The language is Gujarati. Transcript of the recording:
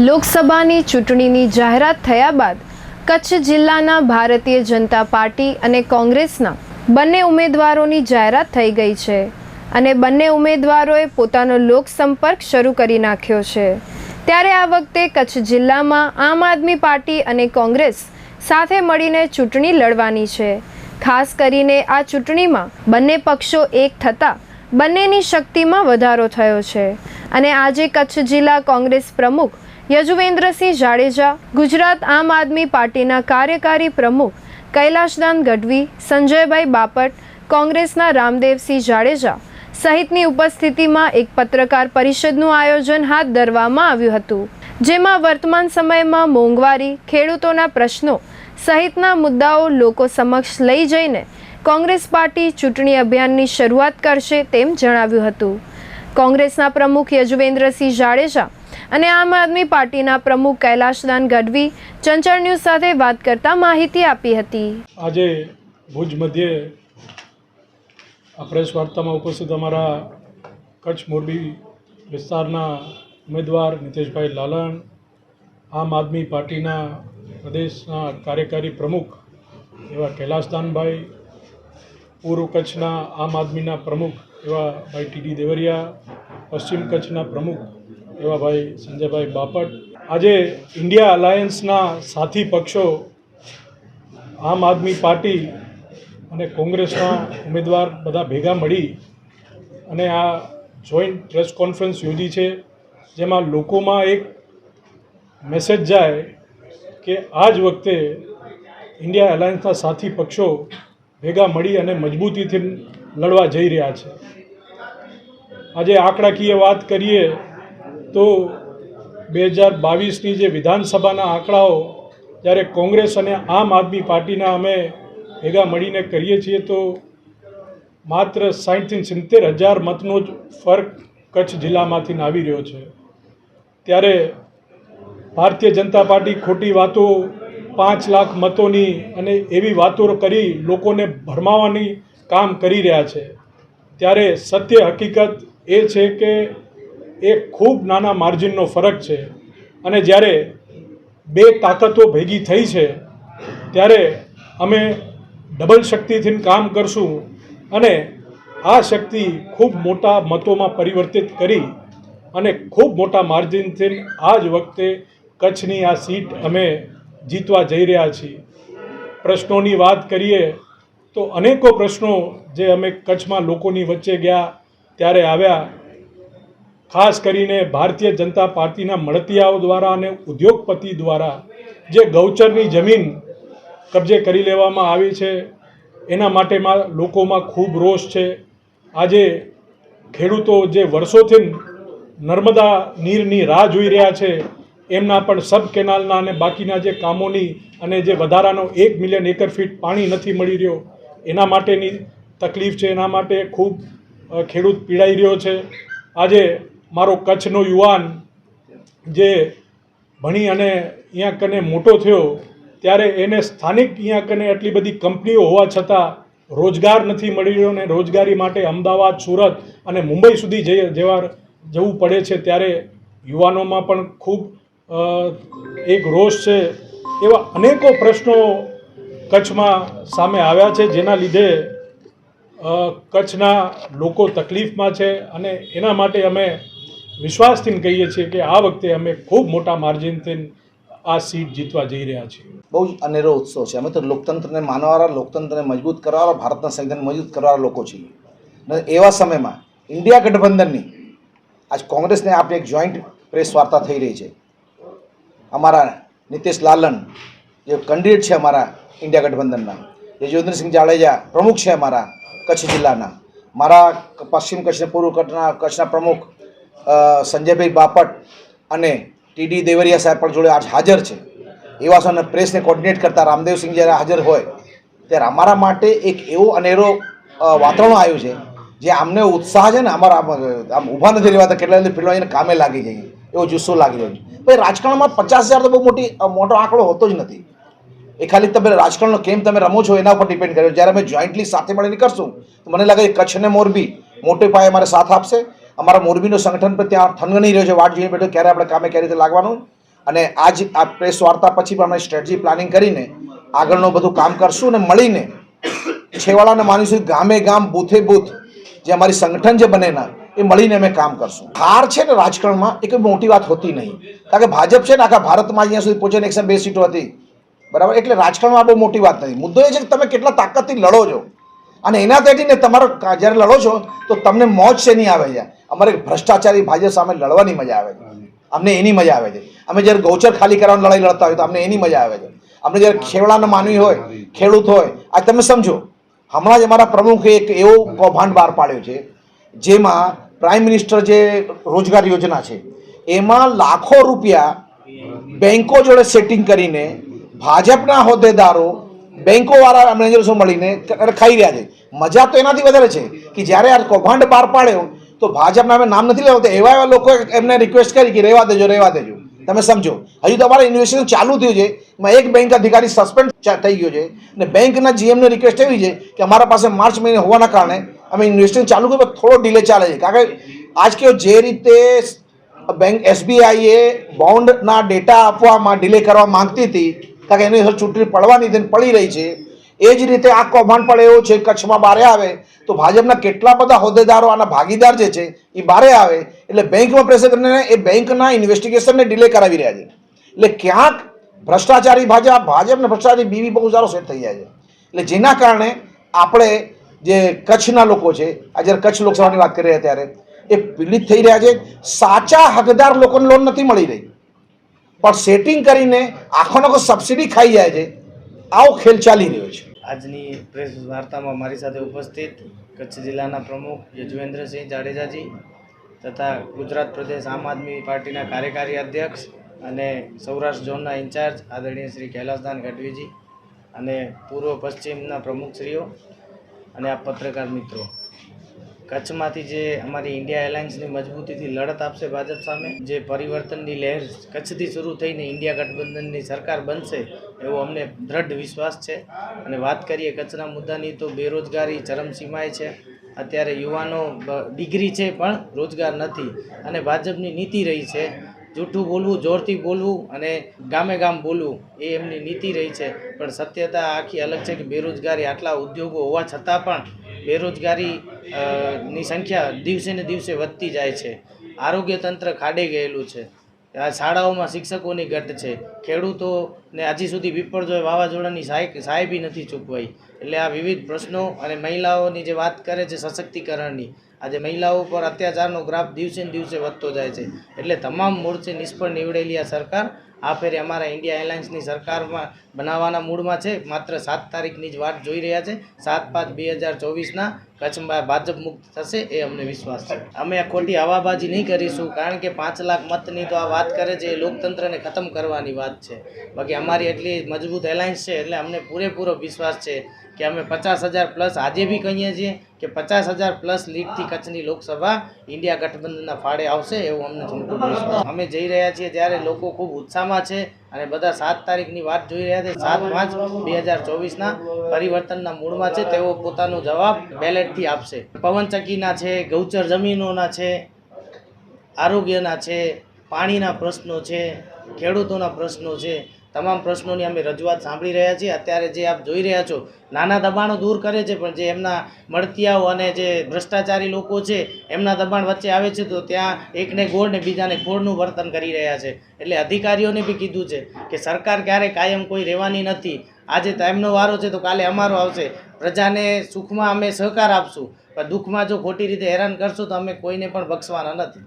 લોકસભાની ચૂંટણીની જાહેરાત થયા બાદ કચ્છ જિલ્લાના ભારતીય જનતા પાર્ટી અને કોંગ્રેસના બંને ઉમેદવારોની જાહેરાત થઈ ગઈ છે અને બંને ઉમેદવારોએ પોતાનો લોકસંપર્ક શરૂ કરી નાખ્યો છે. ત્યારે આ વખતે કચ્છ જિલ્લામાં આમ આદમી પાર્ટી અને કોંગ્રેસ સાથે મળીને ચૂંટણી લડવાની છે. ખાસ કરીને આ ચૂંટણીમાં બંને પક્ષો એક થતાં બંનેની શક્તિમાં વધારો થયો છે. અને આજે કચ્છ જિલ્લા કોંગ્રેસ પ્રમુખ યજુવેન્દ્રસિંહ જાડેજા, ગુજરાત આમ આદમી પાર્ટીના કાર્યકારી પ્રમુખ કૈલાશદાન ગઢવી, સંજયભાઈ બાપટ, કોંગ્રેસના રામદેવસિંહ જાડેજા સહિતની ઉપસ્થિતિમાં એક પત્રકાર પરિષદનું આયોજન હાથ ધરવામાં આવ્યું હતું, જેમાં વર્તમાન સમયમાં મોંઘવારી, ખેડૂતોના પ્રશ્નો સહિતના મુદ્દાઓ લોકો સમક્ષ લઈ જઈને કોંગ્રેસ પાર્ટી ચૂંટણી અભિયાનની શરૂઆત કરશે તેમ જણાવ્યું હતું. કોંગ્રેસના પ્રમુખ યજુવેન્દ્રસિંહ જાડેજા અને આમ આદમી પાર્ટીના પ્રમુખ કૈલાશદાન ગઢવી ચંચળ ન્યૂઝ સાથે વાત કરતા માહિતી આપી હતી. આજે ભુજ મધ્યે આ પ્રેસ વાર્તામાં ઉપસ્થિત અમારા કચ્છ મોરબી વિસ્તારના ઉમેદવાર નિતેશભાઈ લાલણ, આમ આદમી પાર્ટીના પ્રદેશના કાર્યકારી પ્રમુખ એવા કૈલાસદાનભાઈ પૂર્વ કચ્છના આમ આદમીના પ્રમુખ એવા ભાઈ ટીડી દેવરિયા, પશ્ચિમ કચ્છના પ્રમુખ એવા ભાઈ સંજયભાઈ બાપટ. આજે ઇન્ડિયા અલાયન્સના સાથી પક્ષો આમ આદમી પાર્ટી અને કોંગ્રેસના ઉમેદવાર બધા ભેગા મળી અને આ જોઈન્ટ પ્રેસ કોન્ફરન્સ યોજી છે, જેમાં લોકોમાં એક મેસેજ જાય કે આ જ વખતે ઇન્ડિયા એલાયન્સના સાથી પક્ષો ભેગા મળી અને મજબૂતીથી લડવા જઈ રહ્યા છે. આજે આંકડાકીય વાત કરીએ તો બે હજાર બાવીસની જે વિધાનસભાના આંકડાઓ, જ્યારે કોંગ્રેસ અને આમ આદમી પાર્ટીના અમે ભેગા મળીને કરીએ છીએ, તો માત્ર સાઠથી સિત્તેર હજાર મતનો જ ફરક કચ્છ જિલ્લામાંથી આવી રહ્યો છે. ત્યારે ભારતીય જનતા પાર્ટી ખોટી વાતો પાંચ લાખ મતોની અને એવી વાતો કરી લોકોને ભરમાવાની કામ કરી રહ્યા છે. ત્યારે સત્ય હકીકત એ છે કે એ ખૂબ નાના માર્જિનનો ફરક છે. અને જ્યારે બે તાકાતો ભેગી થઈ છે, ત્યારે અમે ડબલ શક્તિથી કામ કરશું અને આ શક્તિ ખૂબ મોટા મતોમાં પરિવર્તિત કરી અને ખૂબ મોટા માર્જિનથી આ જ વખતે કચ્છની આ સીટ અમે જીતવા જઈ રહ્યા છીએ. પ્રશ્નોની વાત કરીએ તો અનેકો પ્રશ્નો જે અમે કચ્છમાં લોકોની વચ્ચે ગયા, ત્યારે આવ્યા ખાસ કરીને ભારતીય જનતા પાર્ટીના મળતિયાઓ દ્વારા અને ઉદ્યોગપતિ દ્વારા જે ગૌચરની જમીન કબજે કરી લેવામાં આવી છે, એના માટેમાં લોકોમાં ખૂબ રોષ છે. આજે ખેડૂતો જે વર્ષોથી નર્મદા નીરની રાહ જોઈ રહ્યા છે, એમના પણ સબ કેનાલના અને બાકીના જે કામોની અને જે વધારાનો એક મિલિયન એકર ફીટ પાણી નથી મળી રહ્યો, એના માટેની તકલીફ છે. એના માટે ખૂબ ખેડૂત પીડાઈ રહ્યો છે. આજે મારો કચ્છનો યુવાન જે ભણી અને અહીંયા કને મોટો થયો, ત્યારે એને સ્થાનિક અહીંયા કને એટલી બધી કંપનીઓ હોવા છતાં રોજગાર નથી મળી રહ્યો ને રોજગારી માટે અમદાવાદ, સુરત અને મુંબઈ સુધી જઈ જેવા જવું પડે છે, ત્યારે યુવાનોમાં પણ ખૂબ એક રોષ છે એવા અનેકો પ્રશ્નો કચ્છમાં સામે આવ્યા છે, જેના લીધે કચ્છના લોકો તકલીફમાં છે અને એના માટે અમે વિશ્વાસથી કહીએ છીએ કે આ વખતે અમે ખૂબ મોટા માર્જિનથી આ સીટ જીતવા જઈ રહ્યા છીએ. બહુ જ અનેરો ઉત્સવ છે. અમે તો લોકતંત્રને માનવાવાળા લોકતંત્રને મજબૂત કરવાવાળા, ભારતના સંવિધાન મજબૂત કરવાવાળા લોકો છીએ. એવા સમયમાં ઇન્ડિયા ગઠબંધનની આજ કોંગ્રેસને આપણે એક જોઈન્ટ પ્રેસ વાર્તા થઈ રહી છે. અમારા નીતિશ લાલન, જે કેન્ડિડેટ છે અમારા ઇન્ડિયા ગઠબંધનના યજુવેન્દ્રસિંહ જાડેજા પ્રમુખ છે અમારા કચ્છ જિલ્લાના. મારા પશ્ચિમ કચ્છના, પૂર્વ કચ્છના કચ્છના પ્રમુખ સંજયભાઈ બાપટ અને ટીડી દેવરિયા સાહેબ પણ જોડે આજ હાજર છે. એવા સમય પ્રેસને કોર્ડિનેટ કરતા રામદેવસિંહ જ્યારે હાજર હોય, ત્યારે અમારા માટે એક એવો અનેરો વાતાવરણ આવ્યું છે, જે આમને ઉત્સાહ છે ને અમારા આમ- ઊભા નથી રહેવા કેટલા જલ્દી ફિલ્ડમાં કામે લાગી જઈએ એવો જુસ્સો લાગી રહ્યો છે. ભાઈ, રાજકારણમાં પચાસ હજાર તો બહુ મોટી મોટો આંકડો હોતો જ નથી. એ ખાલી તમે રાજકારણનો કેમ તમે રમો છો એના ઉપર ડિપેન્ડ કર્યો. જ્યારે અમે જોઈન્ટલી સાથે મળીને કરશું, તો મને લાગે કચ્છ અને મોરબી મોટે પાયે અમારે સાથ આપશે. અમારા મોરબીનું સંગઠન પણ ત્યાં થનગણી રહ્યો છે, વાટ જોઈને બેઠો, ક્યારે આપણે કામે ક્યારે રીતે લાગવાનું? અને આજ આ પ્રેસ વાર્તા પછી પણ અમે સ્ટ્રેટજી પ્લાનિંગ કરીને આગળનું બધું કામ કરશું અને મળીને છેવાડાને માનીશું ગામે ગામ, બૂથે બૂથ જે અમારી સંગઠન જે બનેના એ મળીને અમે કામ કરશું. હાર છે ને રાજકારણમાં, એ કોઈ મોટી વાત હોતી નહીં. કારણ કે ભાજપ છે ને આખા ભારતમાં અહીંયા સુધી પહોંચે એકસો બે સીટો હતી. બરાબર? એટલે રાજકારણમાં બહુ મોટી વાત નથી. મુદ્દો એ છે કે તમે કેટલા તાકાતથી લડો છો. અને એના તેટીને તમારો જ્યારે લડો છો તો તમને મોજ છે નહીં આવે છે અમારે ભ્રષ્ટાચારી ભાજપ સામે લડવાની મજા આવે છે. અમને એની મજા આવે છે. અમે જ્યારે ગૌચર ખાલી કરવાની લડાઈ લડતા હોય તો અમને એની મજા આવે છે. અમને જ્યારે ખેવડાનો માનવી હોય ખેડૂત હોય આ તમે સમજો હમણાં જ અમારા પ્રમુખે એક એવો કૌભાંડ બહાર પાડ્યો છે જેમાં પ્રાઇમ મિનિસ્ટર જે રોજગાર યોજના છે એમાં લાખો રૂપિયા બેંકો જોડે સેટિંગ કરીને ભાજપના હોદ્દેદારો બેંકોવાળા મેનેજર્સો મળીને ખાઈ રહ્યા છે. મજા તો એનાથી વધારે છે કે જ્યારે આ કૌભાંડ બહાર પાડ્યો, તો ભાજપના અમે નામ નથી લેવા એવા એવા લોકો એમને રિક્વેસ્ટ કરી કે રહેવા દેજો રહેવા દેજો. તમે સમજો. હજુ તો અમારે ઇન્વેસ્ટિગેશન ચાલુ થયું છે. એમાં એક બેંક અધિકારી સસ્પેન્ડ થઈ ગયો છે. અને બેંકના જીએમને રિક્વેસ્ટ એવી છે કે અમારા પાસે માર્ચ મહિને હોવાના કારણે અમે ઇન્વેસ્ટિગેશન ચાલુ કર્યું થોડો ડિલે ચાલે છે. કારણ કે આજ કેવો જે રીતે બેંક એસબીઆઈએ બોન્ડના ડેટા આપવામાં ડિલે કરવા માંગતી હતી કારણ કે એની અસર ચૂંટણી પડવાની હતી પડી રહી છે. એ જ રીતે આ કૌભાંડ પણ એવો છે, કચ્છમાં બારે આવે, તો ભાજપના કેટલા બધા હોદ્દેદારો આના ભાગીદાર જે છે, એ બારે આવે. એટલે બેંકમાં પ્રેશર કરીને એ બેંકના ઇન્વેસ્ટિગેશનને ડિલે કરાવી રહ્યા છે. એટલે ક્યાંક ભ્રષ્ટાચારી ભાજપ ભાજપને ભ્રષ્ટાચારી બીવી બહુ સારો સેટ થઈ જાય છે. એટલે જેના કારણે આપણે જે કચ્છના લોકો છે, આ જ્યારે કચ્છ લોકસભાની વાત કરી રહ્યા ત્યારે, એ પીડિત થઈ રહ્યા છે. સાચા હકદાર લોકોને લોન નથી મળી રહી. પણ સેટિંગ કરીને આખો સબસિડી ખાઈ જાય છે, આવો ખેલ ચાલી રહ્યો છે. આજની પ્રેસ વાર્તામાં મારી સાથે ઉપસ્થિત કચ્છ જિલ્લાના પ્રમુખ યજુવેન્દ્રસિંહ જાડેજાજી તથા ગુજરાત પ્રદેશ આમ આદમી પાર્ટીના કાર્યકારી અધ્યક્ષ અને સૌરાષ્ટ્ર ઝોનના ઇન્ચાર્જ આદરણીય શ્રી કૈલાસદાન ગઢવીજી અને પૂર્વ પશ્ચિમના પ્રમુખશ્રીઓ અને આ પત્રકાર મિત્રો. કચ્છમાંથી જે અમારી ઇન્ડિયા એરલાઇન્સની મજબૂતીથી લડત આપશે ભાજપ સામે, જે પરિવર્તનની લહેર કચ્છથી શરૂ થઈને ઇન્ડિયા ગઠબંધનની સરકાર બનશે, એવો અમને દ્રઢ વિશ્વાસ છે. અને વાત કરીએ કચ્છના મુદ્દાની, તો બેરોજગારી ચરમસીમાએ છે. અત્યારે યુવાનો ડિગ્રી છે પણ રોજગાર નથી. અને ભાજપની નીતિ રહી છે. જૂઠું બોલવું, જોરથી બોલવું અને ગામે ગામ બોલવું, એ એમની નીતિ રહી છે. પણ સત્યતા આખી અલગ છે કે બેરોજગારી આટલા ઉદ્યોગો હોવા છતાં પણ બેરોજગારી ની સંખ્યા દિવસે ને દિવસે વધતી જાય છે. આરોગ્ય તંત્ર ખાડે ગયેલું છે. આ શાળાઓમાં શિક્ષકોની ઘટ છે. ખેડૂતોને હજી સુધી વિપર્જોય વાવાઝોડાની સહાય સાહેબી નથી ચૂકવાઈ. એટલે આ વિવિધ પ્રશ્નો અને મહિલાઓની જે વાત કરે છે સશક્તિકરણની, આજે મહિલાઓ પર અત્યાચારનો ગ્રાફ દિવસે ને દિવસે વધતો જાય છે. એટલે તમામ મોરચે નિષ્ફળ નીવડેલી આ સરકાર આ ફેરે અમારા ઇન્ડિયા એરલાઇન્સની સરકારમાં બનાવવાના મૂડમાં છે. માત્ર સાત તારીખની જ વાટ જોઈ રહ્યા છે. સાત પાંચ બે હજાર ચોવીસના કચ્છમાં ભાજપ મુક્ત થશે એ અમને વિશ્વાસ છે. અમે આ ખોટી હવાબાજી નહીં કરીશું, કારણ કે પાંચ લાખ મતની તો આ વાત કરે છે, એ લોકતંત્રને ખતમ કરવાની વાત છે. બાકી અમારી એટલી મજબૂત એલાયન્સ છે, એટલે અમને પૂરેપૂરો વિશ્વાસ છે કે અમે પચાસ હજાર પ્લસ આજે બી કહીએ છીએ કે પચાસ હજાર પ્લસ લીડથી કચ્છની લોકસભા ઇન્ડિયા ગઠબંધનના ફાળે આવશે એવું અમને સંપૂર્ણ વિશ્વાસ અમે જઈ રહ્યા છીએ ત્યારે લોકો ખૂબ ઉત્સાહમાં છે અને બધા સાત તારીખની વાત જોઈ રહ્યા છે. સાત પાંચ બે હજાર ચોવીસના પરિવર્તનના મૂળમાં છે. તેઓ પોતાનો જવાબ બેલેટથી આપશે. પવનચક્કીના છે, ગૌચર જમીનોના છે, આરોગ્યના છે, પાણીના પ્રશ્નો છે, ખેડૂતોના પ્રશ્નો છે તમામ પ્રશ્નોની અમે રજૂઆત સાંભળી રહ્યા છીએ. અત્યારે જે આપ જોઈ રહ્યા છો, નાના દબાણો દૂર કરે છે, પણ જે એમના મળતિયાઓ અને જે ભ્રષ્ટાચારી લોકો છે, એમના દબાણ વચ્ચે આવે છે, તો ત્યાં એકને ગોળ ને બીજાને ખોળનું વર્તન કરી રહ્યા છે. એટલે અધિકારીઓને બી કીધું છે કે સરકાર ક્યારે કાયમ કોઈ રહેવાની નથી. આજે એમનો વારો છે, તો કાલે અમારો આવશે. પ્રજાને સુખમાં અમે સહકાર આપશું. પણ દુઃખમાં જો ખોટી રીતે હેરાન કરશું, તો અમે કોઈને પણ બક્ષવાના નથી.